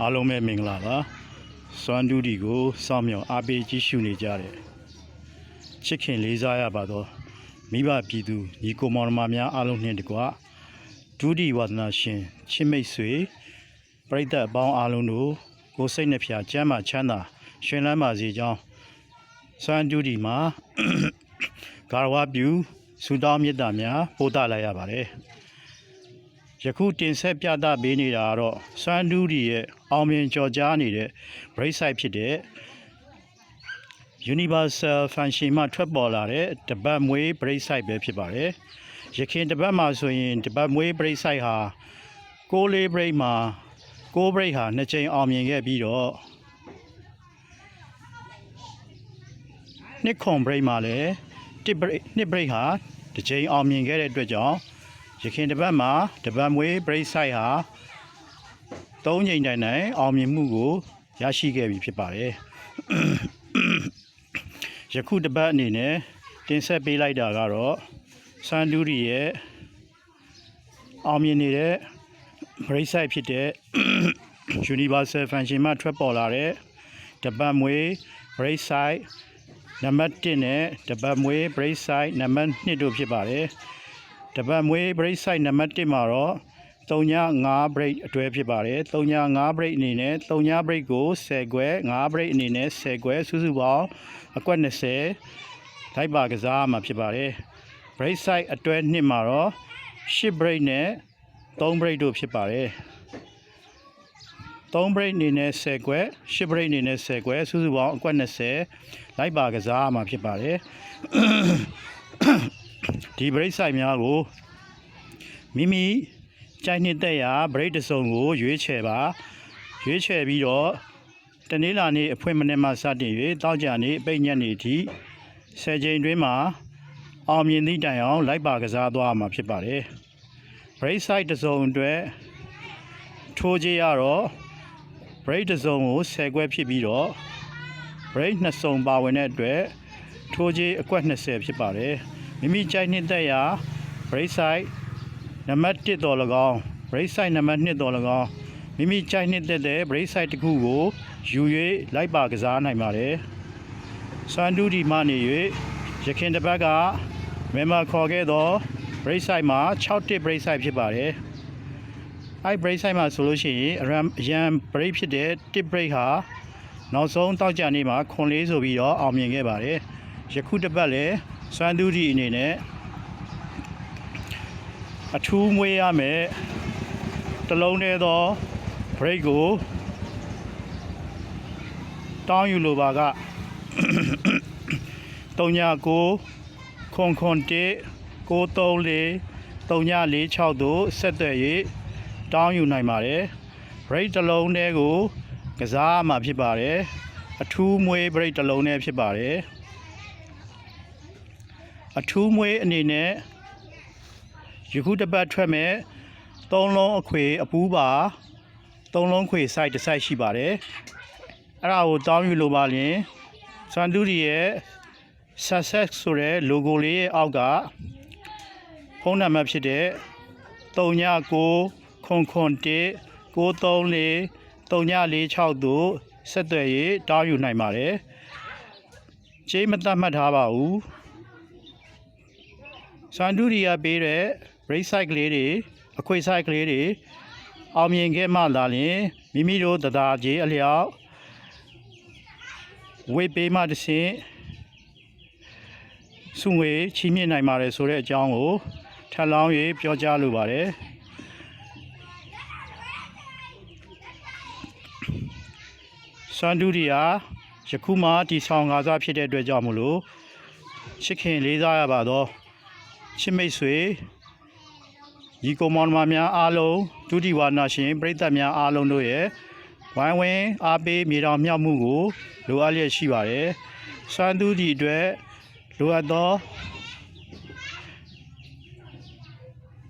အားလုံးပဲမင်္ဂလာပါစွမ်းတူးဒီကိုစောင့်မျှော်အားပေးကြည့်ရှုနေကြတဲ့ချစ်ခင်လေးစားရပါတော့မိဘပြည်သူညီကိုမောင်နှမများအားလုံးနှင့်တကွဒုတိဝါဒနာရှင်ချစ်မိတ်ဆွေပရိသတ်အပေါင်းအားလုံးတို့ကိုယ်စိတ်နှဖျားကျမ်းမာချမ်းသာရှင်လန်းပါစေကြောင်းစွမ်းတူးဒီမှာဂါရဝပြုဆုတောင်းမေတ္တာများပို့သလိုက်ရပါတယ်ယခုတင်ဆက်ပြသပေးနေတာကတော့စွမ်းတူးဒီရဲ့ အောင်မြင်ကြော်ကြားနေတဲ့ break site ဖြစ်တဲ့ Universal Function မှာထွက်ပေါ်လာတဲ့တပတ်မွေး break site ပဲဖြစ်ပါတယ်။ရခင်တပတ်မှာဆိုရင်တပတ်မွေး break site ဟာ6လေး break မှာ6 break ဟာနှစ်ကြိမ်အောင်မြင်ခဲ့ပြီးတော့နှစ်ခွန် break မှာလည်း1 break 2 break ဟာတစ်ကြိမ်အောင်မြင်ခဲ့တဲ့အတွက်ကြောင့်ရခင်တစ်ပတ်မှာတပတ်မွေး break site ဟာ ၃ချိန်တိုင်တိုင်အောင်မြင်မှုကိုရရှိခဲ့ပြီဖြစ်ပါတယ်။ယခုတစ်ပတ်အနေနဲ့တင်ဆက်ပေးလိုက်တာကတော့စန်ဒူရီရဲ့အောင်မြင်နေတဲ့ break site ဖြစ်တဲ့ Universal Function မှာထွက်ပေါ်လာတဲ့တပတ်မွေး break site နံပါတ်1နဲ့တပတ်မွေး break site နံပါတ်2တို့ဖြစ်ပါတယ်။တပတ်မွေး break site နံပါတ်1မှာတော့ 35 break အတွဲဖြစ်ပါတယ်35 break အနေနဲ့35 break ကို10ခွဲ5 break အနေနဲ့10ခွဲစုစုပေါင်းအကွက်20လိုက်ပါကစားမှာဖြစ်ပါတယ် break site အတွဲ1မှာတော့10 break နဲ့3 break တို့ဖြစ်ပါတယ်3 break အနေနဲ့10ခွဲ10 break အနေနဲ့10ခွဲစုစုပေါင်းအကွက်20လိုက်ပါကစားမှာဖြစ်ပါတယ်ဒီ break site များကိုမိမိ ကြိုက်နှစ်သက်ရာ break တစ်စုံကိုရွေးချယ်ပါရွေးချယ်ပြီးတော့တနင်္လာနေ့အဖွင့်မနေ့မှစတင်၍တောက်ကြနေ့အပိတ်ညက်နေ့အထိ10ချိန်တွင်းမှာအောင်မြင်သည့်တိုင်အောင်လိုက်ပါကစားသွားမှာဖြစ်ပါတယ် break site တစ်စုံအတွက်ထိုးကြရတော့ break တစ်စုံကို10ခွဲဖြစ်ပြီးတော့ break နှစ်စုံပါဝင်တဲ့အတွက်ထိုးကြအကွက်20ဖြစ်ပါတယ်မိမိကြိုက်နှစ်သက်ရာ break site နံပါတ်1တော်၎င်း break site နံပါတ်2တော်၎င်းမိမိကြိုက်နှစ်သက်တဲ့ break site တစ်ခုကိုယူ၍လိုက်ပါကစားနိုင်ပါတယ်။စန်ဒူဒီမှနေ၍ရခင်တစ်ပတ်ကမြန်မာခေါ်ခဲ့သော break site မှာ6တစ် break site ဖြစ်ပါတယ်။အဲ့ break site မှာဆိုလို့ရှိရင်အရန်အရန် break ဖြစ်တဲ့တစ် break ဟာနောက်ဆုံးတောက်ကြနေ့မှာခွန်လေးဆိုပြီးတော့အောင်မြင်ခဲ့ပါတယ်။ယခုတစ်ပတ်လည်းစွမ်းသူဒီအနေနဲ့ အထူးမွေးရမယ်တစ်လုံးတည်းသော break ကိုတောင်းယူလိုပါက39ခွန်ခွန်1 934 3946တို့ဆက်သွယ်၍တောင်းယူနိုင်ပါတယ် break တစ်လုံးတည်းကိုကစားမှာဖြစ်ပါတယ်အထူးမွေး break တစ်လုံးတည်းဖြစ်ပါတယ်အထူးမွေးအနေနဲ့ ယခုတစ်ပတ်ထွက်မဲ့သုံးလုံးအခွေအပူးပါသုံးလုံးခွေ site တစ် site ရှိပါတယ်အဲ့ဒါကိုတောင်းယူလိုပါလျင်စန်တူရီရဲ့ success ဆိုတဲ့ logo လေးရဲ့အောက်ကဖုန်းနံပါတ်ဖြစ်တဲ့39ခွန်ခွန်1 934 3946တို့ဆက်သွယ်၍တောင်းယူနိုင်ပါတယ်ကြေးမတတ်မှတ်ထားပါဘူးစန်ဒူရီယာပေးတဲ့ break site ကလေးတွေအခွေ site ကလေးတွေအောင်မြင်ခဲ့မှသာလျှင်မိမိတို့တဒါကြီးအလျောက်ဝေးပေးမှတစ်ဆင့်စုငွေချီးမြှင့်နိုင်ပါတယ်ဆိုတဲ့အကြောင်းကိုထပ်လောင်း၍ပြောကြားလိုပါတယ်စန်ဒူရီယာယခုမှဒီဆောင်ကားစားဖြစ်တဲ့အတွက်ကြောင့်မလို့ချစ်ခင်လေးစားရပါတော့ချစ်မိတ်ဆွေ ညီကောင်မောင်နှမများအားလုံးဒုတိဝါနာရှင်ပရိသတ်များအားလုံးတို့ရဲ့ဝိုင်းဝန်းအားပေးမြေတော်မြောက်မှုကိုလိုအပ်လျက်ရှိပါတယ်။စံသူဒီအတွက်လိုအပ်သော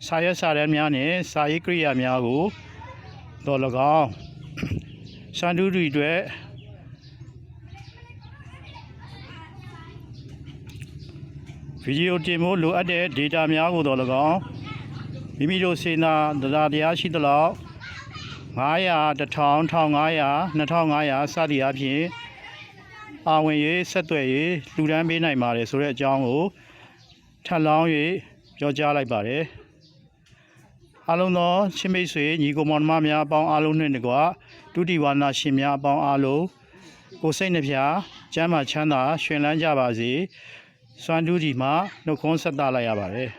စာရွက်စာတမ်းများနဲ့စာရေးကိရိယာများကိုတော်၎င်းစံသူဒီအတွက်ဗီဒီယိုတင်ဖို့လိုအပ်တဲ့ data များကိုတော့၎င်း မိမိတို့စေနာတရားတရားရှိသလောက်900 1000 1500 2500စသည်အပြင်ပါဝင်၍ဆက်သွယ်၍လှူဒန်းပေးနိုင်ပါတယ်ဆိုတဲ့အကြောင်းကိုထပ်လောင်း၍ပြောကြားလိုက်ပါတယ်အားလုံးသောချင်းမိတ်ဆွေညီကိုမောင်နှမများအပေါင်းအားလုံးနှင့်တကွဒုတိဝါနာရှင်များအပေါင်းအားလုံးကိုယ်စိတ်နှပြကျမ်းမာချမ်းသာ ရှင်လန်းကြပါစေစွမ်းတူးဒီမှာနှုတ်ခွန်းဆက်သလိုက်ရပါတယ်